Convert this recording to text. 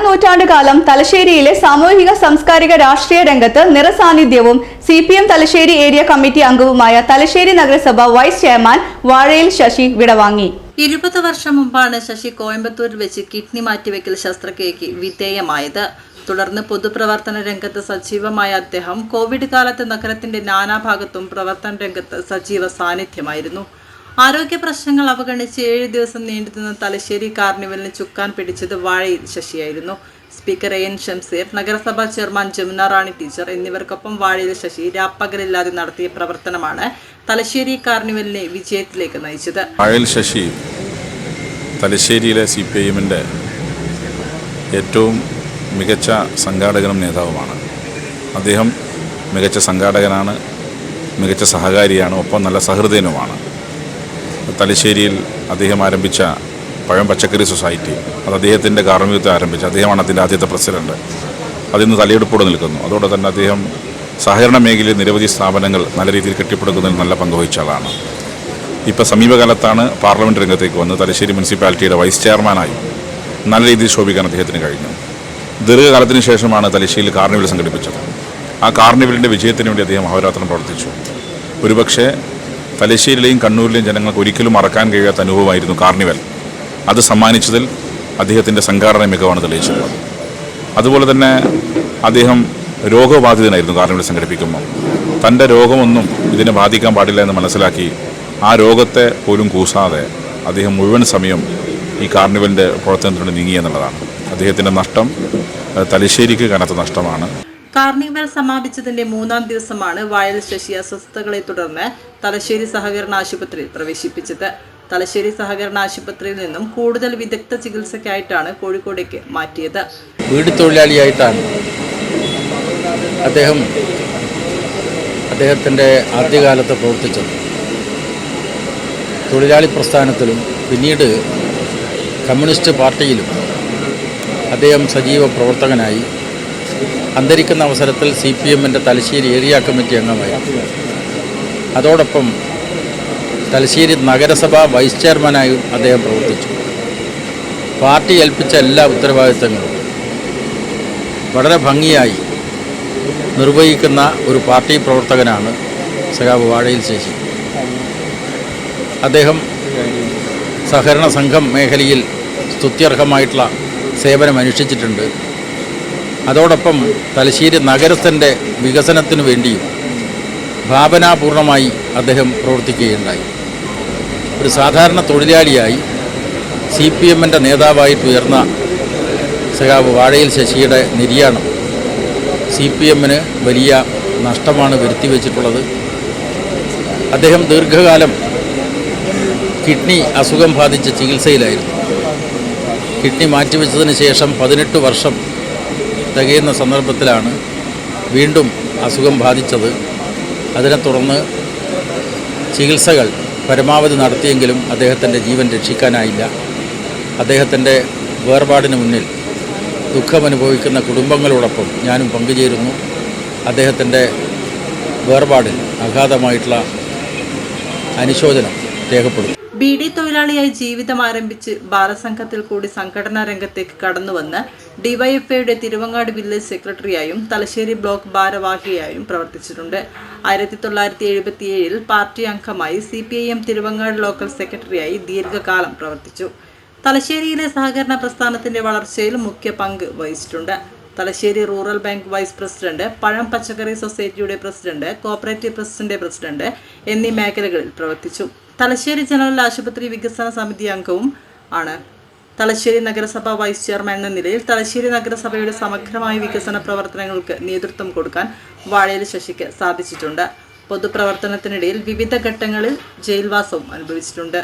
അരനൂറ്റാണ്ട് കാലം തലശ്ശേരിയിലെ സാമൂഹിക സാംസ്കാരിക രാഷ്ട്രീയ രംഗത്ത് നിറസാന്നിധ്യവും C P M Thalassery area committee അംഗവുമായ തലശ്ശേരി നഗരസഭ വൈസ് ചെയർമാൻ വാഴയിൽ ശശി വിടവാങ്ങി. ഇരുപത് വർഷം മുമ്പാണ് ശശി കോയമ്പത്തൂരിൽ വെച്ച് കിഡ്നി മാറ്റിവെക്കൽ ശസ്ത്രക്രിയയ്ക്ക് വിധേയമായത്. തുടർന്ന് പൊതുപ്രവർത്തന രംഗത്ത് സജീവമായ അദ്ദേഹം കോവിഡ് കാലത്ത് നഗരത്തിന്റെ നാനാഭാഗത്തും പ്രവർത്തന രംഗത്ത് സജീവ സാന്നിധ്യമായിരുന്നു. ആരോഗ്യ പ്രശ്നങ്ങൾ അവഗണിച്ച് ഏഴ് ദിവസം നീണ്ടുനിന്ന തലശ്ശേരി കാർണിവലിന് ചുക്കാൻ പിടിച്ചത് വാഴയിൽ ശശിയായിരുന്നു. സ്പീക്കർ എ എൻ ഷംസീർ നഗരസഭാ ചെയർമാൻ ജമുന റാണി ടീച്ചർ എന്നിവർക്കൊപ്പം വാഴയിൽ ശശി രാപ്പകലില്ലാതെ നടത്തിയ പ്രവർത്തനമാണ് തലശ്ശേരി കാർണിവലിനെ വിജയത്തിലേക്ക് നയിച്ചത്. വാഴയിൽ ശശി തലശ്ശേരിയിലെ സി പി ഐഎമ്മിന്റെ ഏറ്റവും മികച്ച സംഘാടകനും നേതാവുമാണ്. അദ്ദേഹം മികച്ച സംഘാടകനാണ് മികച്ച സഹകാരിയാണ് ഒപ്പം നല്ല സഹൃദയനുമാണ്. തലശ്ശേരിയിൽ അദ്ദേഹം ആരംഭിച്ച പഴം പച്ചക്കറി സൊസൈറ്റി. അത് അദ്ദേഹത്തിന്റെ കാർമ്മികത്വം ആരംഭിച്ച അദ്ദേഹമാണ് അതിന്റെ ആദ്യത്തെ പ്രസിഡന്റ്. അതിന്ന് തലയെടുപ്പോടെ നിൽക്കുന്നു. അതോടെ തന്നെ അദ്ദേഹം സഹകരണ മേഖലയിൽ നിരവധി സ്ഥാപനങ്ങൾ നല്ല രീതിയിൽ കെട്ടിപ്പടുക്കുന്നതിൽ നല്ല പങ്കുവഹിച്ച ആളാണ്. ഇപ്പോൾ സമീപകാലത്താണ് പാർലമെന്റ് രംഗത്തേക്ക് വന്ന് തലശ്ശേരി മുനിസിപ്പാലിറ്റിയുടെ വൈസ് ചെയർമാനായി നല്ല രീതിയിൽ ശോഭിക്കാൻ അദ്ദേഹത്തിന് കഴിഞ്ഞു. ദീർഘകാലത്തിന് ശേഷമാണ് തലശ്ശേരിയിൽ കാർണിവൽ സംഘടിപ്പിച്ചത്. ആ കാർണിവലിന്റെ വിജയത്തിന് വേണ്ടി അദ്ദേഹം അഹോരാത്രം പ്രവർത്തിച്ചു. ഒരുപക്ഷെ തലശ്ശേരിയിലെയും കണ്ണൂരിലെയും ജനങ്ങൾക്ക് ഒരിക്കലും മറക്കാൻ കഴിയാത്ത അനുഭവമായിരുന്നു കാർണിവൽ. അത് സമ്മാനിച്ചതിൽ അദ്ദേഹത്തിന്റെ സംഘാടന മികവാണ് തെളിയിച്ചിട്ടുള്ളത്. അതുപോലെ തന്നെ അദ്ദേഹം രോഗബാധിതനായിരുന്നു കാർണിവൽ സംഘടിപ്പിക്കുമ്പോൾ തന്റെ രോഗമൊന്നും ഇതിനെ ബാധിക്കാൻ പാടില്ല എന്ന് മനസ്സിലാക്കി ആ രോഗത്തെ പോലും കൂസാതെ അദ്ദേഹം മുഴുവൻ സമയം ഈ കാർണിവലിന്റെ പ്രവർത്തനത്തിലൂടെ നീങ്ങി എന്നുള്ളതാണ്. അദ്ദേഹത്തിന്റെ നഷ്ടം തലശ്ശേരിക്ക് കനത്ത നഷ്ടമാണ്. കാർണിവൽ സമാപിച്ചതിന്റെ മൂന്നാം ദിവസമാണ് വയൽ ശശി അസ്വസ്ഥതകളെ തുടർന്ന് തലശ്ശേരി സഹകരണ ആശുപത്രിയിൽ പ്രവേശിപ്പിച്ചത്. തലശ്ശേരി സഹകരണ ആശുപത്രിയിൽ നിന്നും കൂടുതൽ വിദഗ്ധ ചികിത്സയ്ക്കായിട്ടാണ് കോഴിക്കോടേക്ക് മാറ്റിയത്. വീട് തൊഴിലാളിയായിട്ടാണ് അദ്ദേഹം അദ്ദേഹത്തിന്റെ ആദ്യകാലത്ത് പ്രവർത്തിച്ചത്. തൊഴിലാളി പ്രസ്ഥാനത്തിലും പിന്നീട് കമ്മ്യൂണിസ്റ്റ് പാർട്ടിയിലും അദ്ദേഹം സജീവ പ്രവർത്തകനായി അന്തരിക്കുന്ന അവസരത്തിൽ സി പി എമ്മിന്റെ തലശ്ശേരി ഏരിയ കമ്മിറ്റി അംഗമായി. അതോടൊപ്പം തലശ്ശേരി നഗരസഭ വൈസ് ചെയർമാനായും അദ്ദേഹം പ്രവർത്തിച്ചു. പാർട്ടി ഏൽപ്പിച്ച എല്ലാ ഉത്തരവാദിത്തങ്ങളും വളരെ ഭംഗിയായി നിർവഹിക്കുന്ന ഒരു പാർട്ടി പ്രവർത്തകനാണ് സഖാബ് വാഴയിൽ ശേഷി അദ്ദേഹം സഹകരണ സംഘം മേഖലയിൽ സ്തുത്യർഹമായിട്ടുള്ള സേവനം അനുഷ്ഠിച്ചിട്ടുണ്ട് അതോടൊപ്പം തലശ്ശേരി നഗരത്തിന്റെ വികസനത്തിനു വേണ്ടിയും ഭാവനാപൂർണമായി അദ്ദേഹം പ്രവർത്തിക്കുകയുണ്ടായി. ഒരു സാധാരണ തൊഴിലാളിയായി സി പി എമ്മിന്റെ നേതാവായിട്ട് ഉയർന്ന സഖാവ് വാഴയിൽ ശശിയുടെ നിര്യാണം സി പി എമ്മിന് വലിയ നഷ്ടമാണ് വരുത്തിവെച്ചിട്ടുള്ളത്. അദ്ദേഹം ദീർഘകാലം കിഡ്നി അസുഖം ബാധിച്ച് ചികിത്സയിലായിരുന്നു. കിഡ്നി മാറ്റിവെച്ചതിന് ശേഷം പതിനെട്ട് വർഷം തികയുന്ന സന്ദർഭത്തിലാണ് വീണ്ടും അസുഖം ബാധിച്ചത്. അതിനെ തുടർന്ന് ചികിത്സകൾ പരമാവധി നടത്തിയെങ്കിലും അദ്ദേഹത്തിന്റെ ജീവൻ രക്ഷിക്കാനായില്ല. അദ്ദേഹത്തിന്റെ വേർപാടിന് മുന്നിൽ ദുഃഖമനുഭവിക്കുന്ന കുടുംബങ്ങളോടൊപ്പം ഞാനും പങ്കുചേരുന്നു. അദ്ദേഹത്തിന്റെ വേർപാടിൽ അഗാധമായിട്ടുള്ള അനുശോചനം രേഖപ്പെടുന്നു. ബി ഡി തൊഴിലാളിയായി ജീവിതം ആരംഭിച്ച് ബാലസംഘത്തിൽ കൂടി സംഘടനാ രംഗത്തേക്ക് കടന്നുവന്ന് ഡിവൈഎഫ്ഐയുടെ തിരുവങ്ങാട് വില്ലേജ് സെക്രട്ടറിയായും തലശ്ശേരി ബ്ലോക്ക് ഭാരവാഹിയായും പ്രവർത്തിച്ചിട്ടുണ്ട്. ആയിരത്തി തൊള്ളായിരത്തി എഴുപത്തിയേഴിൽ പാർട്ടി അംഗമായി C P I M Thiruvangad local സെക്രട്ടറിയായി ദീർഘകാലം പ്രവർത്തിച്ചു. തലശ്ശേരിയിലെ സഹകരണ പ്രസ്ഥാനത്തിന്റെ വളർച്ചയിൽ മുഖ്യ പങ്ക് വഹിച്ചിട്ടുണ്ട്. Thalassery rural bank vice president പഴം പച്ചക്കറി സൊസൈറ്റിയുടെ പ്രസിഡന്റ് കോപ്പറേറ്റീവ് പ്രസിഡന്റ് പ്രസിഡന്റ് എന്നീ മേഖലകളിൽ പ്രവർത്തിച്ചു. തലശ്ശേരി ജനറൽ ആശുപത്രി വികസന സമിതി അംഗവും ആണ്. തലശ്ശേരി നഗരസഭ വൈസ് ചെയർമാൻ എന്ന നിലയിൽ തലശ്ശേരി നഗരസഭയുടെ സമഗ്രമായ വികസന പ്രവർത്തനങ്ങൾക്ക് നേതൃത്വം കൊടുക്കാൻ വാഴയിൽ ശശിക്ക് സാധിച്ചിട്ടുണ്ട്. പൊതുപ്രവർത്തനത്തിനിടയിൽ വിവിധ ഘട്ടങ്ങളിൽ ജയിൽവാസവും അനുഭവിച്ചിട്ടുണ്ട്.